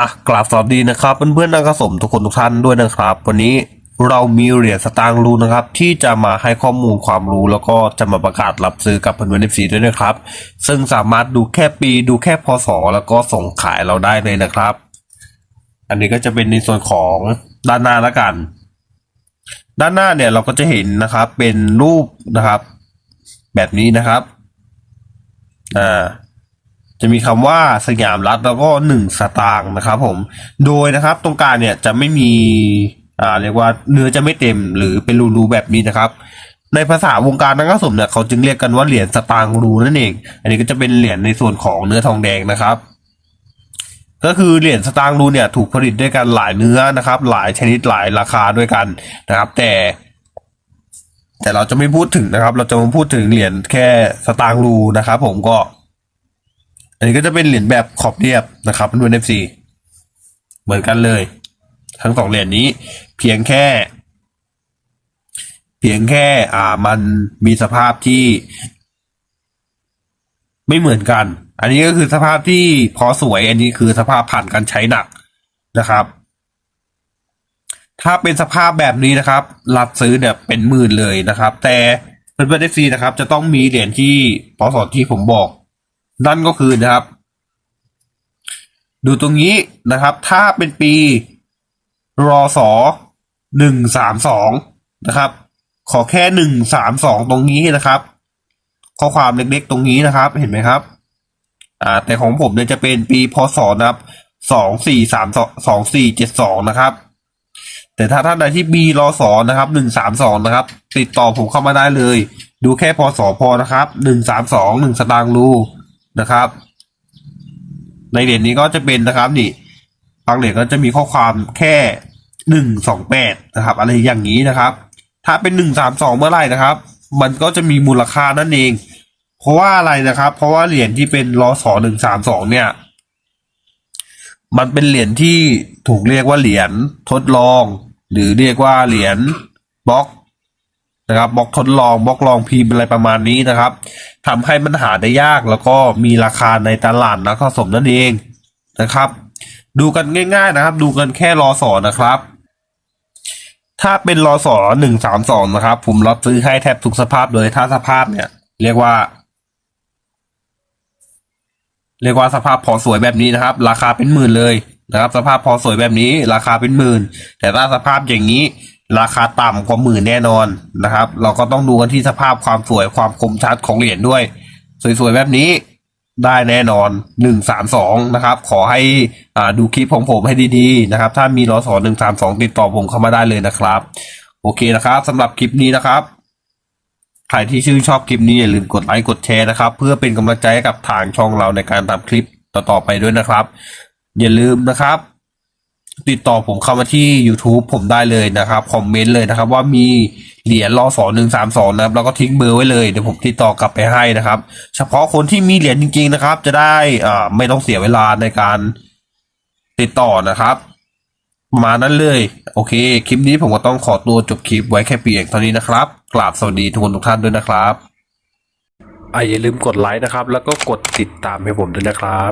อะกราบสวัสดีนะครับเพื่อนๆนักสะสมทุกคนทุกท่านด้วยนะครับ วันนี้เรามีเหรียญสตางค์รูนะครับ ที่จะมาให้ข้อมูลความรู้แล้วก็จะมาประกาศรับซื้อกับเพื่อนๆเอฟซีด้วยนะครับ ซึ่งสามารถดูแค่ปีดูแค่พศแล้วก็ส่งขายเราได้เลยนะครับ อันนี้ก็จะเป็นในส่วนของด้านหน้าล้วกัน ด้านหน้าเนี่ยเราก็จะเห็นนะครับเป็นรูปนะครับ แบบนี้นะครับอ่า จะมีคำว่าสยามรัฐแล้วก็หนึ่งสตางค์นะครับผม โดยนะครับตรงกลางเนี่ยจะไม่มีอ่าเรียกว่าเนื้อจะไม่เต็มหรือเป็นรูๆแบบนี้นะครับ ในภาษาวงการนักสมเนี่ยเขาจึงเรียกกันว่าเหรียญสตางค์รูนั่นเอง อันนี้ก็จะเป็นเหรียญในส่วนของเนื้อทองแดงนะครับ ก็คือเหรียญสตางค์รูเนี่ยถูกผลิตด้วยกันหลายเนื้อนะครับ หลายชนิดหลายราคาด้วยกันนะครับ แต่ แต่เราจะไม่พูดถึงนะครับ เราจะมาพูดถึงเหรียญแค่สตางค์รูนะครับ ผมก็ อันนี้ก็จะเป็นเหรียญแบบขอบเรียบนะครับเพื่อนเอฟซีเหมือนกันเลย ทั้งสองเหรียญนี้ เพียงแค่ เพียงแค่อ่ามันมีสภาพที่ ไม่เหมือนกัน อันนี้ก็คือสภาพที่พอสวย อันนี้คือสภาพผ่านการใช้หนักนะครับ ถ้าเป็นสภาพแบบนี้นะครับ รับซื้อเนี่ยเป็นหมื่นเลยนะครับ แต่เพื่อนเอฟซีนะครับ จะต้องมีเหรียญที่พอสอที่ผมบอก นั่นก็คือนะครับ ดูตรงนี้นะครับ ถ้าเป็นปีรอสอหนึ่งสามสองนะครับ ขอแค่หนึ่งสามสองตรงนี้นะครับ ข้อความเล็กๆตรงนี้นะครับ เห็นไหมครับ อ่า แต่ของผมเนี่ยจะเป็นปีพศนะครับสองสี่สามสองสี่เจ็ดสองนะครับ แต่ถ้าท่านใดที่บีรอสอนะครับหนึ่งสามสองนะครับ ติดต่อผมเข้ามาได้เลย ดูแค่พศพอนะครับหนึ่งสามสองหนึ่งสตางค์รู นะครับ ในเหรียญนี้ก็จะเป็นนะครับนี่บางเหรียญก็จะมีข้อความแค่หนึ่งสองแปดนะครับ อะไรอย่างนี้นะครับ ถ้าเป็นหนึ่งสามสองเมื่อไหร่นะครับ มันก็จะมีมูลค่านั่นเอง เพราะว่าอะไรนะครับ เพราะว่าเหรียญที่เป็นรอสอหนึ่งสามสองเนี่ย มันเป็นเหรียญที่ถูกเรียกว่าเหรียญทดลอง หรือเรียกว่าเหรียญบล็อก นะครับบล็อกทดลองบล็อกลองพิมพ์อะไรประมาณนี้นะครับทำให้มันหาได้ยากแล้วก็มีราคาในตลาดนักสะสมนั่นเองนะครับ ดูกันง่าย ๆนะครับ ดูกันแค่รอสอนะครับ ถ้าเป็นรอสอหนึ่งสามสองนะครับ ผมรับซื้อให้แทบทุกสภาพเลยถ้าสภาพเนี่ย เรียกว่า เรียกว่าสภาพพอสวยแบบนี้นะครับ ราคาเป็นหมื่นเลยนะครับ สภาพพอสวยแบบนี้ ราคาเป็นหมื่น แต่ถ้าสภาพอย่างนี้ ราคาต่ำกว่าหมื่นแน่นอนนะครับ เราก็ต้องดูกันที่สภาพความสวยความคมชัดของเหรียญด้วย สวยๆแบบนี้ได้แน่นอนหนึ่งสามสองนะครับ ขอให้อ่าดูคลิปของผมให้ดีๆนะครับ ถ้ามีรอสอหนึ่งสามสองติดต่อผมเข้ามาได้เลยนะครับ โอเคนะครับสำหรับคลิปนี้นะครับใครที่ชื่นชอบคลิปนี้อย่าลืมกดไลค์กดแชร์นะครับ เพื่อเป็นกำลังใจให้กับทางช่องเราในการทำคลิปต่อๆไปด้วยนะครับ อย่าลืมนะครับ ติดต่อผมเข้ามาที่ YouTube ผมได้เลยนะครับ คอมเมนต์เลยนะครับ ว่ามีเหรียญรอสองหนึ่งสามสองนะครับแล้วก็ทิ้งเบอร์ไว้เลยเดี๋ยวผมติดต่อกลับไปให้นะครับ เฉพาะคนที่มีเหรียญจริง ๆนะครับ จะได้อ่าไม่ต้องเสียเวลาในการติดต่อนะครับประมาณนั้นเลย โอเค คลิปนี้ผมก็ต้องขอตัวจบคลิปไว้แค่เพียงเท่านี้นะครับ กราบสวัสดีทุกคนทุกท่านด้วยนะครับอะอย่าลืมกดไลค์นะครับ แล้วก็กดติดตามให้ผมด้วยนะครับ